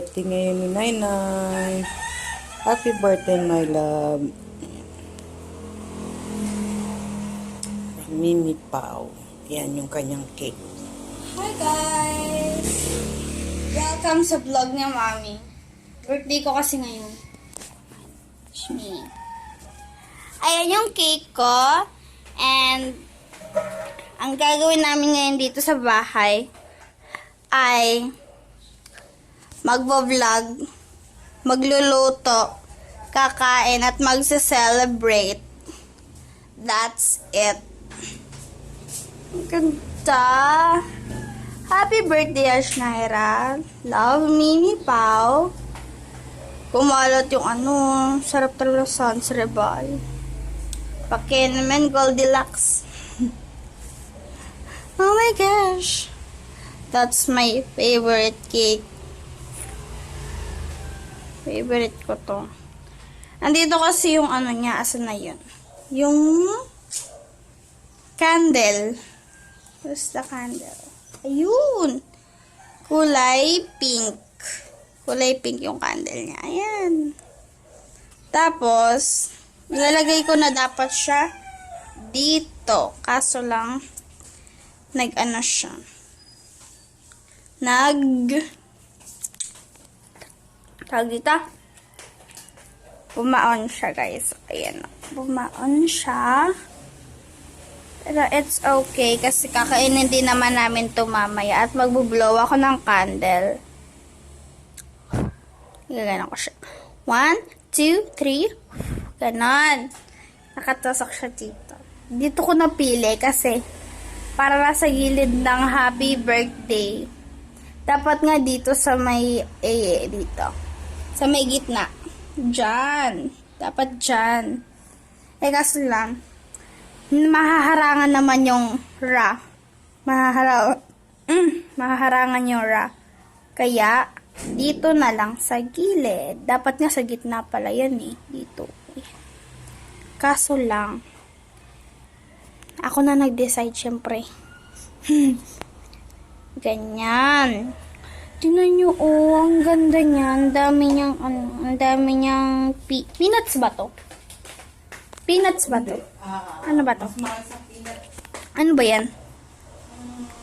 Birthday ngayon ni Nainay. Happy birthday, my love. Mimi Pao. Yan yung kanyang cake. Hi guys! Welcome sa vlog niya, Mami. Birthday ko kasi ngayon. Ayan yung cake ko. And, ang gagawin namin ngayon dito sa bahay ay magbo-vlog, magluluto, kakain, at magse-celebrate. That's it. Ganda. Happy birthday, Ashnaira. Love, Mimi Pao. Kumalot yung ano, sarap talaga sans rebal. Pake naman Goldilocks. oh my gosh. That's my favorite cake. Favorite ko to. Andito kasi yung ano niya, asa na yun? Yung candle. Where's the candle? Ayun! Kulay pink. Kulay pink yung candle niya. Ayan. Tapos, nilalagay ko na dapat siya dito. Kaso lang, nag-ano siya. Nag... Tawag dito? Bumaon siya, guys. Ayan. Bumaon siya. Pero it's okay kasi kakainin din naman namin to mamaya at magbublow ako ng candle. Gaganon ko siya. One, two, three. Ganon. Nakatusok siya dito. Dito ko napili kasi para nasa gilid ng happy birthday. Dapat nga dito sa may eh, dito. Sa may gitna. Diyan. Dapat diyan. Eh kaso lang, mahaharangan naman yung ra. Mahaharangan, mm, mahaharangan yung ra. Kaya, dito na lang sa gilid. Dapat nga sa gitna pala yan eh. Dito. Kaso lang, ako na nag-decide syempre. Ganyan. Tingnan nyo, oh, ang ganda niya. Ang dami niyang, ano, ang dami niyang, pi- peanuts ba to? Peanuts ba to? Ano ba to? Ano ba yan?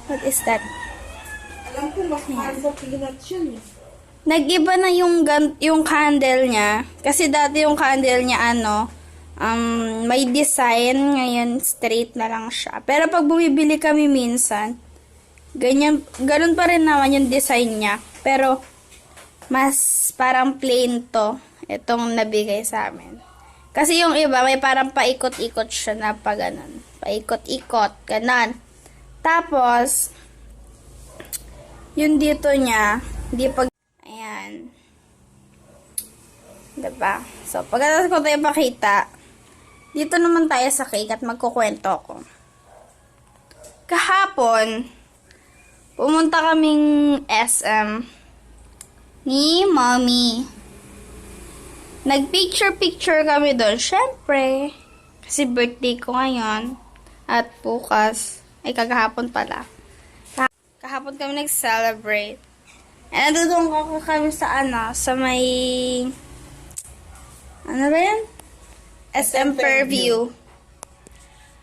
What is that? Alam ko, mas mahal sa peanuts yun eh. Nag-iba na yung yung candle niya. Kasi dati yung candle niya ano, um, may design. Ngayon, straight na lang siya. Pero pag bumibili kami minsan, ganyan, ganun pa rin naman yung design niya. Pero, mas parang plain to. Itong nabigay sa amin. Kasi yung iba, may parang paikot-ikot siya na pa ganun. Paikot-ikot, ganun. Tapos, yung dito niya, di pag... Ayan. Diba? So, pagkatapos ko tayo pakita, dito naman tayo sa cake at magkukwento ako. Kahapon, pumunta kaming SM ni Mommy. Nag-picture-picture kami doon. Siyempre, kasi birthday ko ngayon. At bukas, ay kagahapon pala. Kah- Kahapon kami nag-celebrate. And nandun ko kami sa ano, sa may... Ano ba yan? SM Fairview.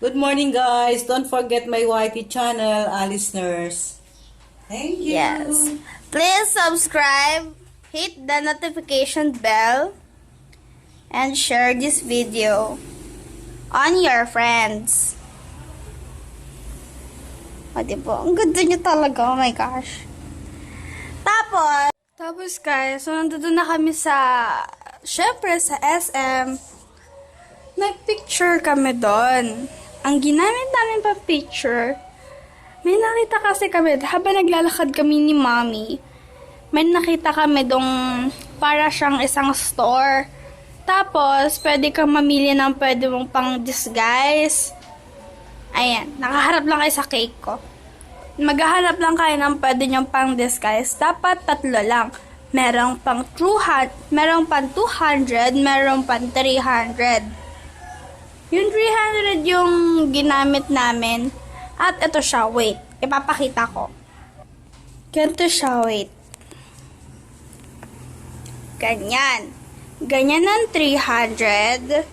Good morning, guys. Don't forget my YT channel, uh, listeners. Thank you. Yes. Please subscribe, hit the notification bell, and share this video on your friends. O, diba? Ang ganda niya talaga. Oh my gosh. Tapos, tapos guys, so nandito na kami sa, syempre sa SM. Nagpicture kami doon. Ang ginamit namin pa picture, may nakita kasi kami, habang naglalakad kami ni Mommy, may nakita kami dong para siyang isang store. Tapos, pwede kang mamili ng pwede mong pang disguise. Ayan, nakaharap lang kayo sa cake ko. Maghahanap lang kayo ng pwede niyong pang disguise. Dapat tatlo lang. Merong pang 200, merong pang 200, merong pang 300. Yung 300 yung ginamit namin. At ito siya, wait. Ipapakita ko. Ganito siya, wait. Ganyan. Ganyan ang 300.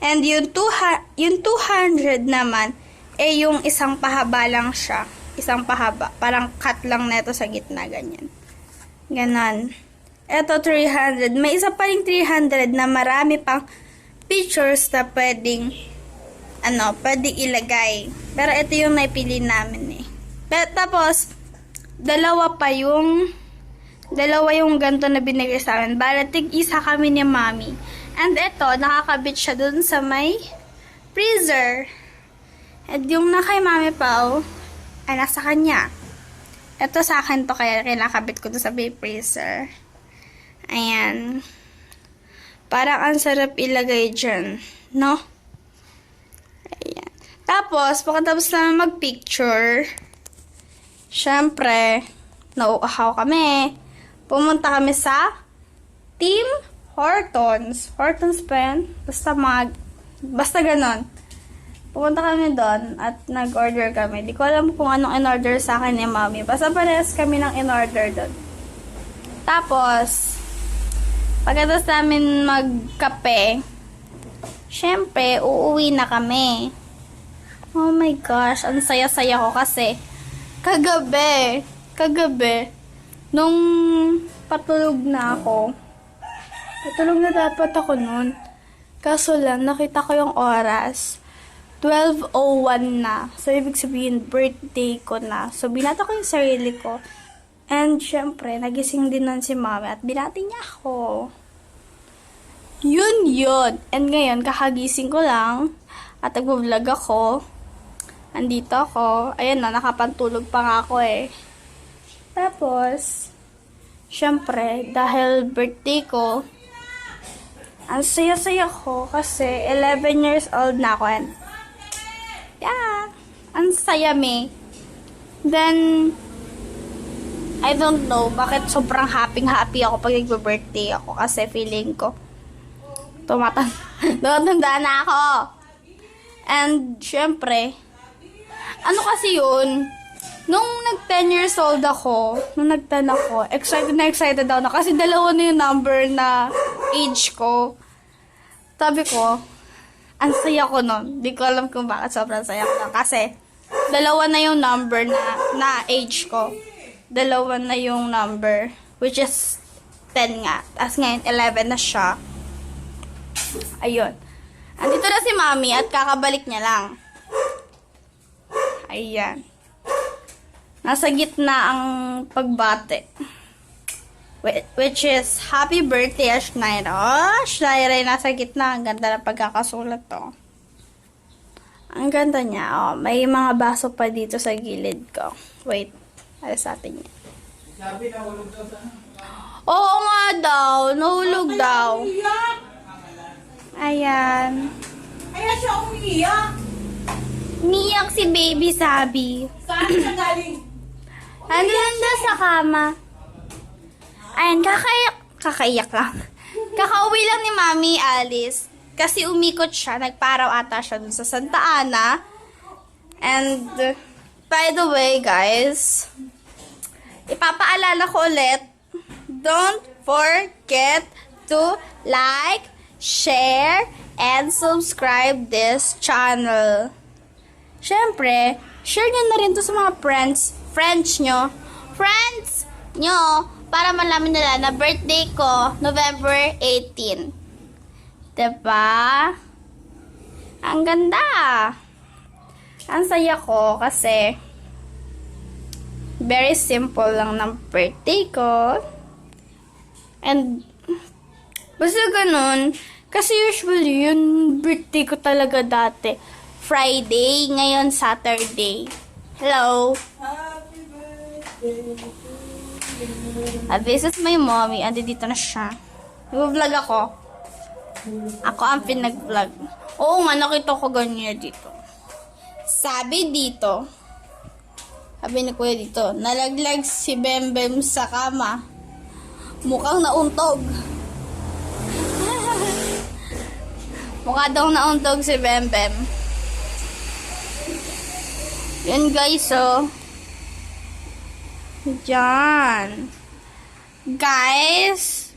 And yung, 200, yung 200 naman, eh yung isang pahaba lang siya. Isang pahaba. Parang cut lang neto sa gitna. Ganyan. Ganon. Ito 300. May isa pa ring 300 na marami pang pictures na pwedeng ano, pwedeng ilagay. Pero ito yung naipili namin eh. Pero, tapos, dalawa pa yung dalawa yung ganto na binigay sa amin. Bala, tig isa kami ni Mami. And ito, nakakabit siya dun sa may freezer. At yung na kay Mami Pao, ay nasa kanya. Ito sa akin to, kaya kinakabit ko to sa may freezer. Ayan. Parang ang sarap ilagay dyan. No? Tapos, pagkatapos namin mag-picture, syempre, nauuhaw kami. Pumunta kami sa Team Hortons. Hortons pa yan? Basta mga, basta ganon. Pumunta kami doon at nag-order kami. Di ko alam kung anong in-order sa akin ni Mami. Basta parehas kami ng in-order doon. Tapos, pagkatapos namin magkape, syempre, uuwi na kami. Oh my gosh, ang saya-saya ko kasi kagabi, kagabi, nung patulog na ako, patulog na dapat ako nun. Kaso lang, nakita ko yung oras. 12.01 na. So, ibig sabihin, birthday ko na. So, binata ko yung sarili ko. And, syempre, nagising din nun si mami at binati niya ako. Yun yun. And ngayon, kakagising ko lang at nag-vlog ako. Andito ako. Ayan na, nakapantulog pa nga ako eh. Tapos, syempre, dahil birthday ko, ang saya-saya ko kasi 11 years old na ako. And, yeah, ang saya me. Then, I don't know bakit sobrang happy-happy ako pag nagbe-birthday ako kasi feeling ko tumatan tumatanda na ako. And, syempre, ano kasi yun, nung nag 10 years old ako, nung nag 10 ako, excited na excited ako na kasi dalawa na yung number na age ko. Sabi ko, ang saya ko nun. Di ko alam kung bakit sobrang saya ko. Kasi, dalawa na yung number na, na age ko. Dalawa na yung number, which is 10 nga. Tapos ngayon, 11 na siya. Ayun. Andito na si Mami at kakabalik niya lang. Ayan. Nasa gitna ang pagbate. Whi- Which is, happy birthday, Ashnaira. Oh, Ashnaira ay nasa gitna. Ang ganda ng pagkakasulat to. Ang ganda niya. Oh, may mga baso pa dito sa gilid ko. Wait. Alas atin niya. Oo nga daw. Nahulog daw. Ayan. Kaya siya umiiyak. Niyak si baby sabi. Saan siya galing? Ano lang daw sa kama? Ayan, kakaiyak. Kakaiyak lang. Kakauwi lang ni Mami Alice. Kasi umikot siya. Nagparaw ata siya dun sa Santa Ana. And, by the way, guys, ipapaalala ko ulit, don't forget to like, share, and subscribe this channel. Siyempre, share nyo na rin to sa mga friends, friends nyo, friends nyo, para malaman nila na birthday ko, November 18. Diba? Ang ganda. Ang saya ko kasi very simple lang ng birthday ko. And basta ganun. Kasi usually yun birthday ko talaga dati. Friday, ngayon Saturday. Hello. Happy birthday. At this is my mommy. Andi dito na siya. Nag-vlog ako. Ako ang pinag-vlog. Oo nga, nakita ko ganyan dito. Sabi dito, sabi ni kuya dito, nalaglag si Bembem sa kama. Mukhang nauntog. Mukha daw nauntog si Bembem. Yan guys, oh. Diyan. Guys,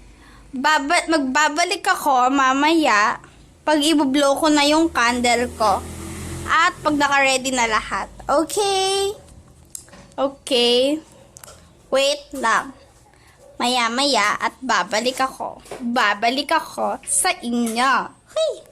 baba- magbabalik ako mamaya pag ibublow ko na yung candle ko. At pag naka-ready na lahat. Okay? Okay. Wait lang. Maya-maya at babalik ako. Babalik ako sa inyo. Hey!